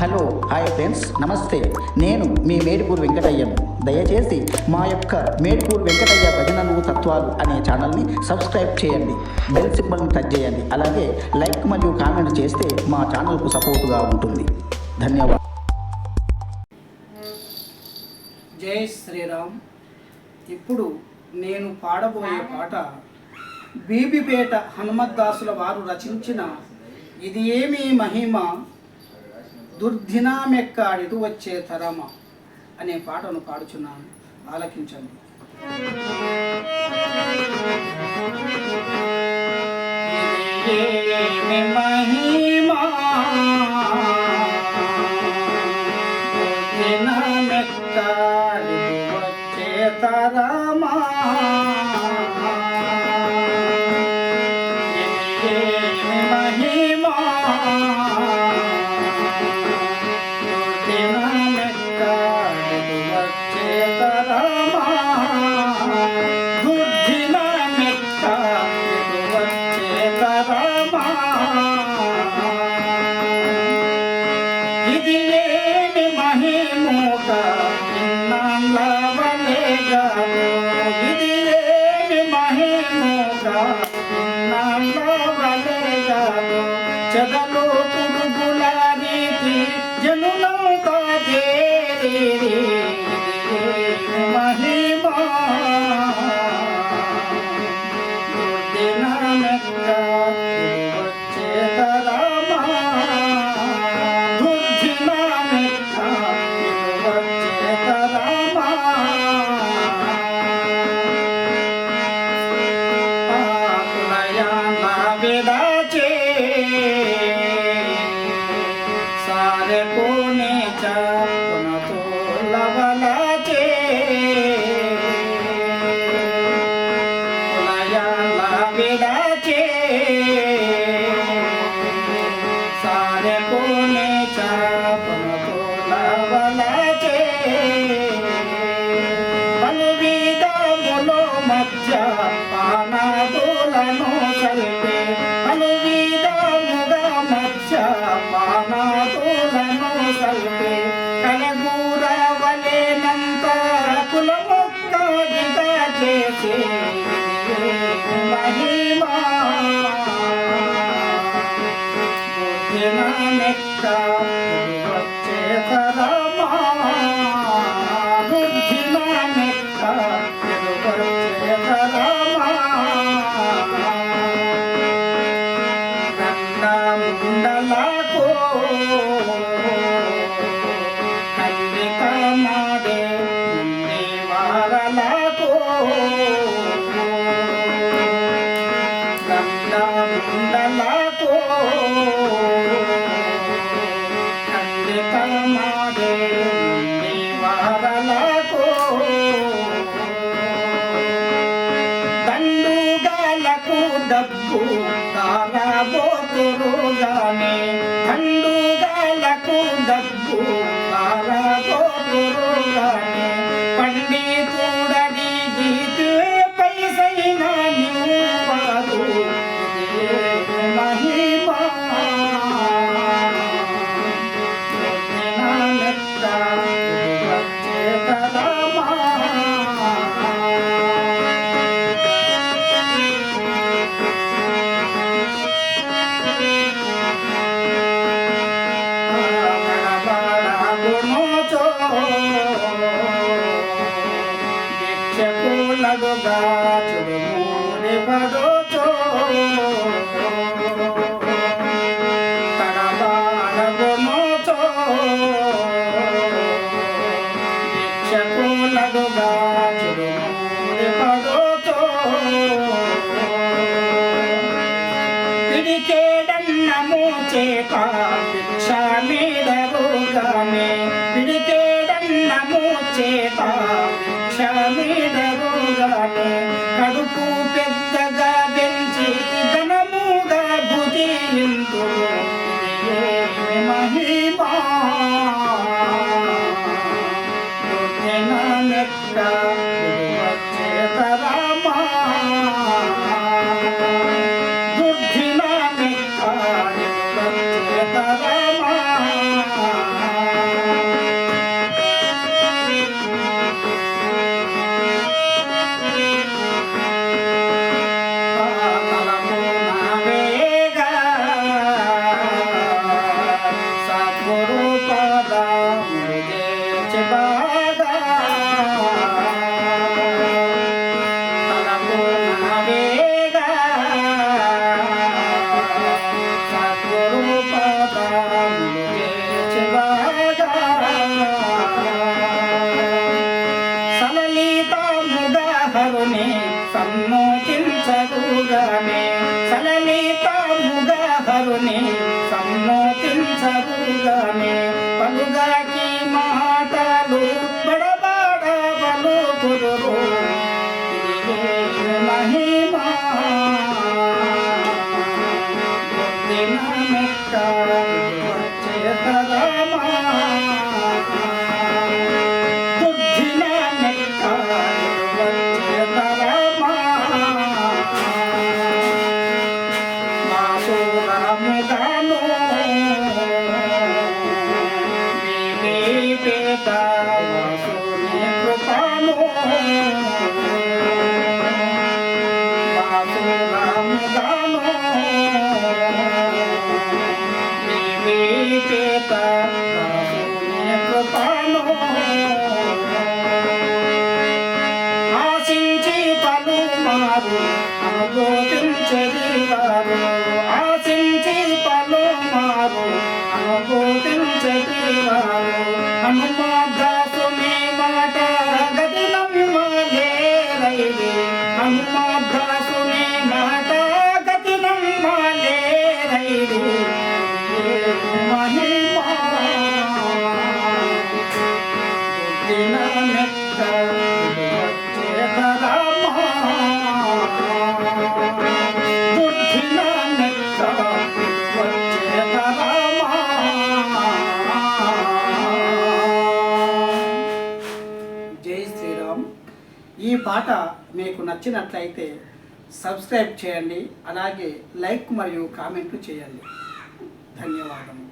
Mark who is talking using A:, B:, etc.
A: Hello hi friends నమస్తే. నేను మీ మేడిపూర్ వెంకటయ్యను. దయచేసి మా యొక్క మేడిపూర్ వెంకటయ్య భజనలు తత్వాలు అనే ఛానల్ని సబ్స్క్రైబ్ చేయండి. బెల్ సింబల్ని టచ్ చేయండి. అలాగే లైక్ మరియు కామెంట్ చేస్తే మా ఛానల్కు సపోర్టుగా ఉంటుంది. ధన్యవాదాలు.
B: జై శ్రీరామ్. ఇప్పుడు నేను పాడబోయే పాట బీబీపేట హనుమద్దాసుల వారు రచించిన ఇది ఏమి మహిమ దుర్దినామెక్కాడిటు వచ్చే తరమ అనే పాటను పాడుచున్నాను. ఆలకించండి. ఇది ఏమి మహిమా? దినమెక్కాడి వచ్చే తరమా? మహిమా? যাব మధ్య పానాదులను కలిపే పలు విధముగా మధ్య పానాదులను కలిపే కలగూర వలెనంత కులముక్కడిగా చేసే మహిమా Yeah. చుడుమూరి పడుచో తడబాడగునోచో భిక్షకులగుగా Hey. ఈ పాట మీకు నచ్చినట్లయితే సబ్స్క్రైబ్ చేయండి అలాగే లైక్ మరియు కామెంట్లు చేయండి. ధన్యవాదములు.